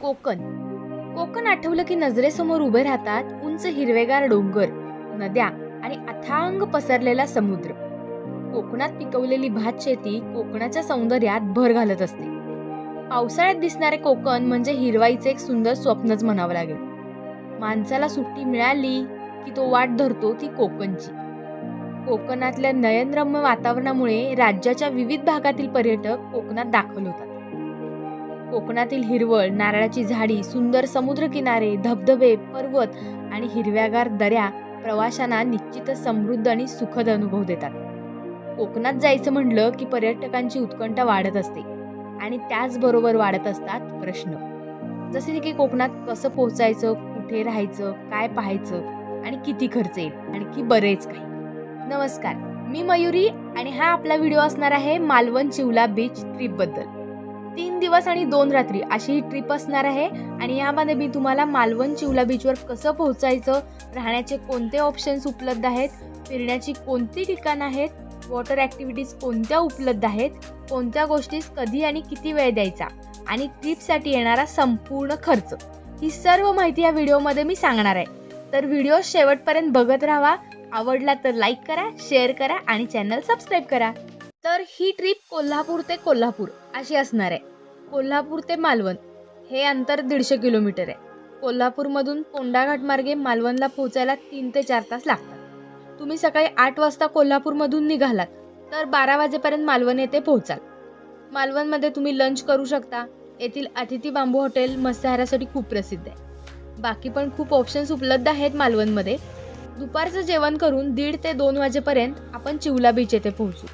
कोकण. कोकण आठवलं की नजरेसमोर उभे राहतात उंच हिरवेगार डोंगर नद्या आणि अथांग पसरलेला समुद्र. कोकणात पिकवलेली भात शेती कोकणाच्या सौंदर्यात भर घालत असते. पावसाळ्यात दिसणारे कोकण म्हणजे हिरवाईचे एक सुंदर स्वप्नच म्हणावं लागेल. माणसाला सुट्टी मिळाली की तो वाट धरतो ती कोकणची. कोकणातल्या नयनरम्य वातावरणामुळे राज्याच्या विविध भागातील पर्यटक कोकणात दाखल होतात. कोकणातील हिरवळ नारळाची झाडी सुंदर समुद्रकिनारे धबधबे पर्वत आणि हिरव्यागार दऱ्या प्रवाशांना निश्चितच समृद्ध आणि सुखद अनुभव देतात. कोकणात जायचं म्हणलं की पर्यटकांची उत्कंठा वाढत असते आणि त्याचबरोबर वाढत असतात प्रश्न. जसे की कोकणात कसं पोहोचायचं कुठे राहायचं काय पाहायचं आणि किती खर्च येईल आणखी बरेच काही. नमस्कार मी मयुरी आणि हा आपला व्हिडिओ असणार आहे मालवण चिवला बीच ट्रिपबद्दल तीन दिवस आणि दोन रात्री अशी ही ट्रिप असणार आहे. आणि यामध्ये मी तुम्हाला मालवण चिवला बीचवर कसं पोहोचायचं राहण्याचे कोणते ऑप्शन्स उपलब्ध आहेत फिरण्याची कोणती ठिकाणं आहेत वॉटर ॲक्टिव्हिटीज कोणत्या उपलब्ध आहेत कोणत्या गोष्टीस कधी आणि किती वेळ द्यायचा आणि ट्रिपसाठी येणारा संपूर्ण खर्च. ही सर्व माहिती या व्हिडिओमध्ये मी सांगणार आहे. तर व्हिडिओ शेवटपर्यंत बघत राहा. आवडला तर लाईक करा शेअर करा आणि चॅनल सबस्क्राईब करा. तर ही ट्रिप कोल्हापूर ते कोल्हापूर अशी असणार आहे. कोल्हापूर ते मालवण हे अंतर दीडशे किलोमीटर आहे. कोल्हापूरमधून कोंडाघाट मार्गे मालवणला पोहोचायला तीन ते चार तास लागतात. तुम्ही सकाळी आठ वाजता कोल्हापूरमधून निघालात तर बारा वाजेपर्यंत मालवण येथे पोहोचाल. मालवणमध्ये तुम्ही लंच करू शकता. येथील अतिथी बांबू हॉटेल मत्स्याहारासाठी खूप प्रसिद्ध आहे. बाकी पण खूप ऑप्शन्स उपलब्ध आहेत मालवणमध्ये. दुपारचं जेवण करून दीड ते दोन वाजेपर्यंत आपण चिवला बीच येथे पोहोचू.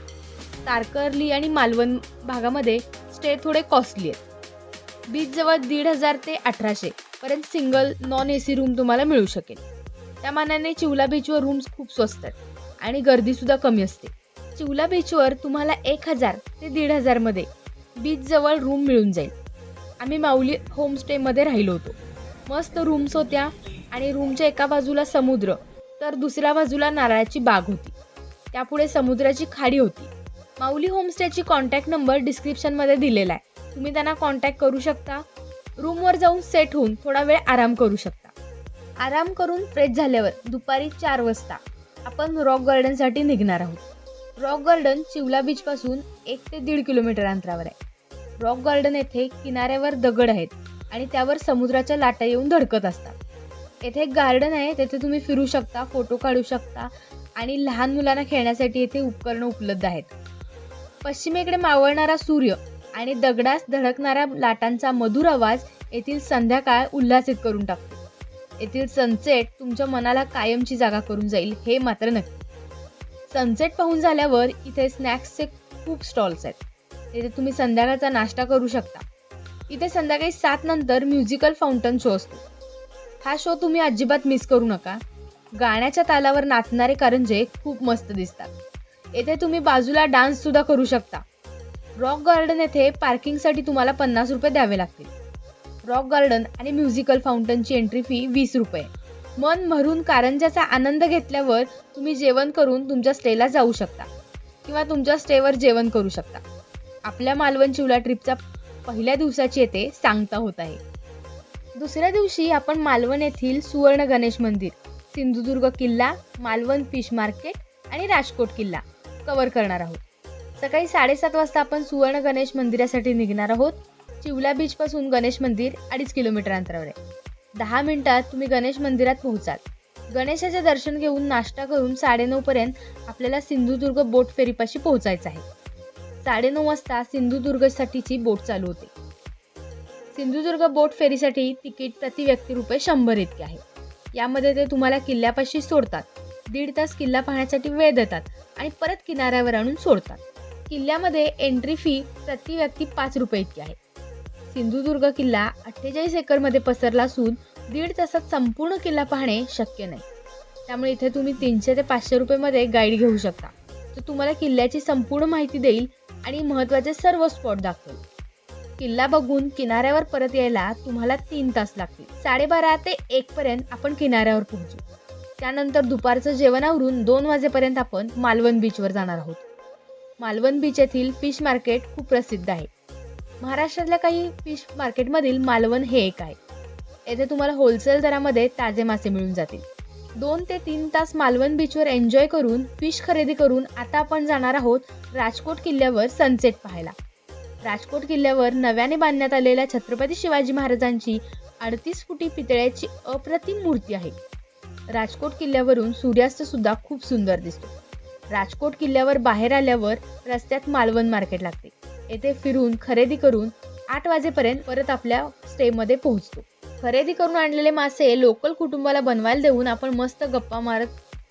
तारकर्ली आणि मालवण भागामध्ये स्टे थोडे कॉस्टली आहेत. बीचजवळ दीड हजार ते अठराशे पर्यंत single non A C room तुम्हाला मिळू शकेल. त्या मानाने चिवला बीचवर रूम्स खूप स्वस्त आहेत आणि गर्दीसुद्धा कमी असते. चिवला बीचवर तुम्हाला एक हजार ते दीड हजारमध्ये बीचजवळ रूम मिळून जाईल. आम्ही माऊली होमस्टेमध्ये राहिलो होतो. मस्त रूम्स होत्या आणि रूमच्या एका बाजूला समुद्र तर दुसऱ्या बाजूला नारळाची बाग होती. त्यापुढे समुद्राची खाडी होती. माऊली होमस्टेची कॉन्टॅक्ट नंबर डिस्क्रिप्शनमध्ये दिलेला आहे. तुम्ही त्यांना कॉन्टॅक्ट करू शकता. रूमवर जाऊन सेट होऊन थोडा वेळ आराम करू शकता. आराम करून फ्रेश झाल्यावर दुपारी चार वाजता आपण रॉक गार्डनसाठी निघणार आहोत. रॉक गार्डन चिवला बीचपासून एक ते दीड किलोमीटर अंतरावर आहे. रॉक गार्डन येथे किनाऱ्यावर दगड आहेत आणि त्यावर समुद्राच्या लाटा येऊन धडकत असतात. येथे एक गार्डन आहे तेथे तुम्ही फिरू शकता फोटो काढू शकता आणि लहान मुलांना खेळण्यासाठी येथे उपकरणं उपलब्ध आहेत. पश्चिमेकडे मावळणारा सूर्य आणि दगडास धडकणाऱ्या लाटांचा मधुर आवाज येथील संध्याकाळ उल्हासित करून टाकतो. येथील सनसेट तुमच्या मनाला कायमची जागा करून जाईल हे मात्र नक्की. सनसेट पाहून झाल्यावर इथे स्नॅक्सचे खूप स्टॉल्स आहेत. तिथे तुम्ही संध्याकाळचा नाश्ता करू शकता. इथे संध्याकाळी सात नंतर म्युझिकल फाउंटन शो असतो. हा शो तुम्ही अजिबात मिस करू नका. गाण्याच्या तालावर नाचणारे कारंजे खूप मस्त दिसतात. येथे तुम्ही बाजूला डान्स सुद्धा करू शकता. रॉक गार्डन येथे पार्किंगसाठी तुम्हाला पन्नास रुपये द्यावे लागतील. रॉक गार्डन आणि म्युझिकल फाउंटनची एंट्री फी वीस रुपये. मन भरून कारंजाचा आनंद घेतल्यावर तुम्ही जेवण करून तुमच्या स्टेला जाऊ शकता. किंवा तुमच्या स्टेवर जेवण करू शकता. आपल्या मालवण चिवला ट्रिपचा पहिल्या दिवसाची येथे सांगता होत आहे. दुसऱ्या दिवशी आपण मालवण येथील सुवर्ण गणेश मंदिर सिंधुदुर्ग किल्ला मालवण फिश मार्केट आणि राजकोट किल्ला. कव्हर करणार आहोत. सकाळी साडेसात वाजता आपण सुवर्ण गणेश मंदिरासाठी निघणार आहोत. चिवला बीचपासून गणेश मंदिर अडीच किलोमीटर अंतरावर आहे. दहा मिनिटात तुम्ही गणेश मंदिरात पोहोचाल. गणेशाचे दर्शन घेऊन नाश्ता करून साडेनऊपर्यंत आपल्याला सिंधुदुर्ग बोट फेरीपाशी पोहोचायचं आहे. साडेनऊ वाजता सिंधुदुर्गसाठीची बोट चालू होते. सिंधुदुर्ग बोट फेरीसाठी तिकीट प्रति व्यक्ती रुपये शंभर इतके आहे. यामध्ये ते तुम्हाला किल्ल्यापाशी सोडतात. दीड तास किल्ला पाहण्यासाठी वेळ देतात आणि परत किनाऱ्यावर आणून सोडतात. किल्ल्यामध्ये एंट्री फी प्रति व्यक्ती पाच रुपये इतकी आहे. सिंधुदुर्ग किल्ला अठ्ठेचाळीस एकरमध्ये पसरला असून दीड तासात संपूर्ण किल्ला पाहणे शक्य नाही. त्यामुळे इथे तुम्ही तीनशे ते पाचशे रुपयेमध्ये गाईड घेऊ शकता. तो तुम्हाला किल्ल्याची संपूर्ण माहिती देईल आणि महत्त्वाचे सर्व स्पॉट दाखवेल. किल्ला बघून किनाऱ्यावर परत यायला तुम्हाला तीन तास लागतील. साडेबारा ते एकपर्यंत आपण किनाऱ्यावर पोहोचू. त्यानंतर दुपारचं जेवणावरून दोन वाजेपर्यंत आपण मालवण बीचवर जाणार आहोत. मालवण बीच येथील फिश मार्केट खूप प्रसिद्ध आहे. महाराष्ट्रातल्या काही फिश मार्केटमधील मालवण हे एक आहे. येथे तुम्हाला होलसेल दरामध्ये ताजे मासे मिळून जातील. दोन ते तीन तास मालवण बीचवर एन्जॉय करून फिश खरेदी करून आता आपण जाणार आहोत राजकोट किल्ल्यावर सनसेट पाहायला. राजकोट किल्ल्यावर नव्याने बांधण्यात आलेल्या छत्रपती शिवाजी महाराजांची अडतीस फुटी पितळ्याची अप्रतिम मूर्ती आहे. राजकोट किल्ल्यावरून सूर्यास्त सुद्धा खूप सुंदर दिसतो. राजकोट किल्ल्यावर बाहेर आल्यावर रस्त्यात मालवण मार्केट लागते. येथे फिरून खरेदी करून आठ वाजेपर्यंत परत आपल्या स्टेमध्ये पोहोचतो. खरेदी करून आणलेले मासे लोकल कुटुंबाला बनवायला देऊन आपण मस्त गप्पा मारत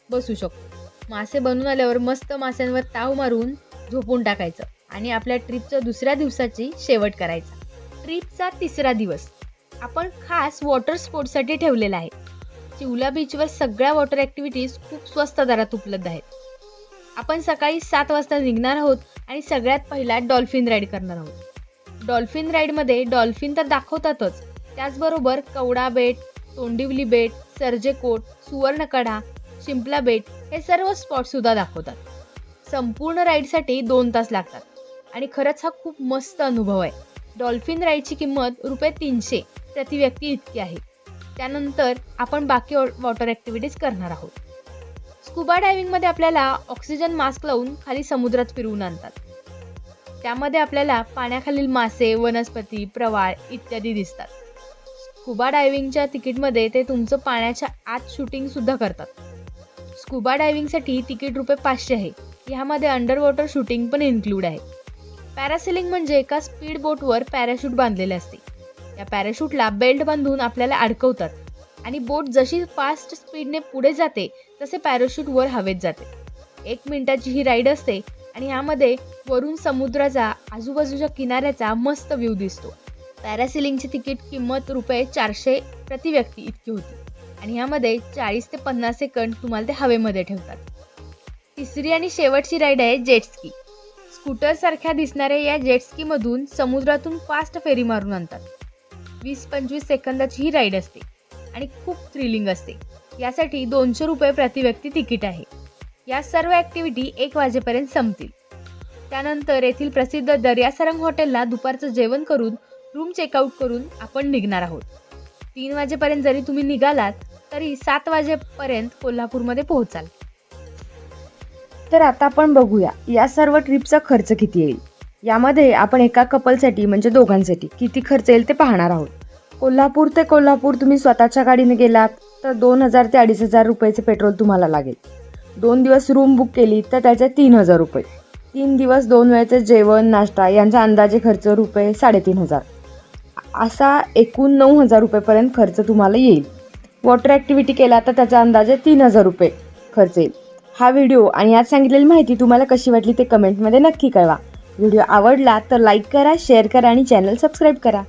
बसू शकतो. मासे बनवून आल्यावर मस्त माशांवर ताव मारून झोपून टाकायचं आणि आपल्या ट्रिपच्या दुसऱ्या दिवसाची शेवट करायचा. ट्रिपचा तिसरा दिवस. आपण खास वॉटर स्पोर्ट्ससाठी ठेवलेला आहे. चिवला बीचवर सगळ्या वॉटर ॲक्टिव्हिटीज खूप स्वस्त दरात उपलब्ध आहेत. आपण सकाळी सात वाजता निघणार आहोत आणि सगळ्यात पहिला डॉल्फिन राईड करणार आहोत. डॉल्फिन राईडमध्ये डॉल्फिन तर दाखवतातच. त्याचबरोबर कवडा बेट तोंडिवली बेट सर्जेकोट सुवर्णकडा शिंपला बेट हे सर्व स्पॉटसुद्धा दाखवतात. संपूर्ण राईडसाठी दोन तास लागतात. आणि खरंच हा खूप मस्त अनुभव आहे. डॉल्फिन राईडची किंमत रुपये तीनशे प्रति व्यक्ती इतकी आहे. त्यानंतर आपण बाकी वॉटर ॲक्टिव्हिटीज करणार आहोत. स्कुबा डायव्हिंगमध्ये आपल्याला ऑक्सिजन मास्क लावून खाली समुद्रात फिरवून आणतात. त्यामध्ये आपल्याला पाण्याखालील मासे वनस्पती प्रवाळ इत्यादी दिसतात. स्कुबा डायव्हिंगच्या तिकीटमध्ये ते तुमचं पाण्याच्या आत शूटिंगसुद्धा करतात. स्कुबा डायव्हिंगसाठी तिकीट रुपये पाचशे आहे. ह्यामध्ये अंडर वॉटर शूटिंग पण इन्क्लूड आहे. पॅरासेलिंग म्हणजे एका स्पीड बोटवर पॅराशूट बांधलेले असते. या पॅराशूटला बेल्ट बांधून आपल्याला अडकवतात. आणि बोट जशी फास्ट स्पीडने पुढे जाते तसे पॅराशूट वर हवेत जाते. एक मिनिटाची ही राईड असते आणि यामध्ये वरून समुद्राचा आजूबाजूच्या किनाऱ्याचा मस्त व्ह्यू दिसतो. पॅरासिलिंगची तिकीट किंमत रुपये चारशे प्रति व्यक्ती इतकी होती. आणि यामध्ये चाळीस ते पन्नास सेकंड तुम्हाला ते हवेमध्ये ठेवतात. तिसरी आणि शेवटची राईड आहे जेटस्की स्कूटरसारख्या दिसणाऱ्या या जेटस्कीमधून समुद्रातून फास्ट फेरी मारून आणतात. वीस पंचवीस सेकंदाची ही राईड असते. आणि खूप थ्रिलिंग असते. यासाठी दोनशे रुपये प्रतिव्यक्ती तिकीट आहे. या सर्व ॲक्टिव्हिटी एक वाजेपर्यंत संपतील. त्यानंतर येथील प्रसिद्ध दर्यासरंग हॉटेलला दुपारचं जेवण करून रूम चेकआउट करून आपण निघणार आहोत. तीन वाजेपर्यंत जरी तुम्ही निघालात तरी सात वाजेपर्यंत कोल्हापूरमध्ये पोहोचाल. तर आता आपण बघूया या सर्व ट्रिपचा खर्च किती येईल? यामध्ये आपण एका कपलसाठी म्हणजे दोघांसाठी किती खर्च येईल ते पाहणार आहोत. कोल्हापूर ते कोल्हापूर तुम्ही स्वतःच्या गाडीने गेलात तर दोन हजार ते अडीच हजार रुपयाचे पेट्रोल तुम्हाला लागेल. दोन दिवस रूम बुक केली तर त्याचे तीन हजार रुपये. तीन दिवस दोन वेळेचे जेवण नाश्ता यांचा अंदाजे खर्च रुपये साडेतीन हजार. असा एकूण नऊ हजार रुपयेपर्यंत खर्च तुम्हाला येईल. वॉटर ॲक्टिव्हिटी केला तर त्याचा अंदाजे तीन हजार रुपये खर्च येईल. हा व्हिडिओ आणि यात सांगितलेली माहिती तुम्हाला कशी वाटली ते कमेंटमध्ये नक्की कळवा. व्हिडिओ आवडला तर लाईक करा शेअर करा आणि चॅनल सबस्क्राईब करा.